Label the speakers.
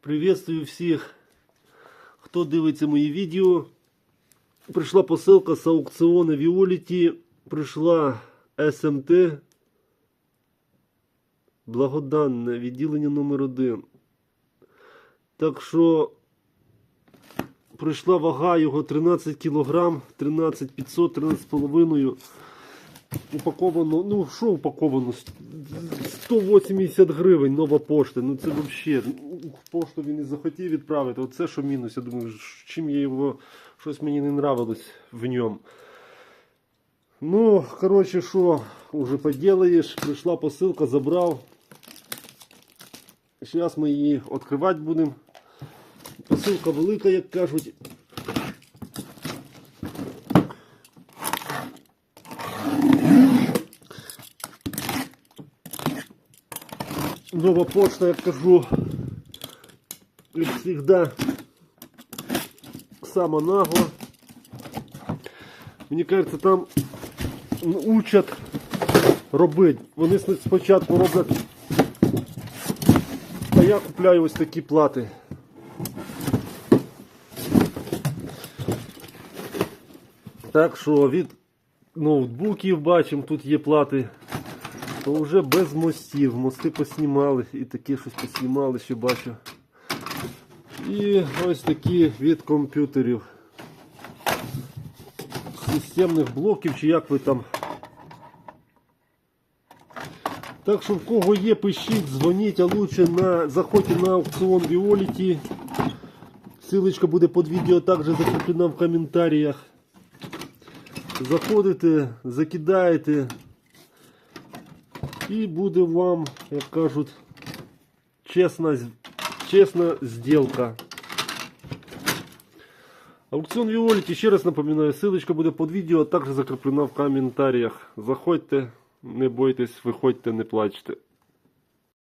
Speaker 1: Приветствую всіх, хто дивиться мої відео. Прийшла посилка з аукціону Віоліті. Прийшла СМТ. Благоданне відділення номер 1 Так що прийшла вага його 13 кг, 13 500, 13,5 Упаковано, ну що упаковано? 180 гривень нова пошта. Ну це взагалі. Пошту він і захотів відправити. Оце що мінус. Я думаю, чим я його щось мені не нравилось в ньому. Ну, коротше, що уже поділаєш, прийшла посилка, забрав. Зараз ми її відкривати будемо. Посилка велика, як кажуть. Нова почта, я кажу, як завжди, сама нагла. Мені кажеться, там учать робити. Вони спочатку роблять. А я купляю ось такі плати. Так що від ноутбуків бачимо, тут є плати то вже без мостів. Мости поснімали і таке щось поснімали, ще бачу. І ось такі від комп'ютерів. Системних блоків, чи як ви там. Так що в кого є, пишіть, дзвоніть, а лучше на, заходьте на аукціон Violet. Ссылочка буде під відео також закріплена в коментарях. Заходите, закидаєте. І буде вам, як кажуть, чесна, чесна зділка. Аукціон Віоліті, ще раз напоминаю, ссылочка буде під відео, а також закріплена в коментарях. Заходьте, не бойтесь, виходьте, не плачте.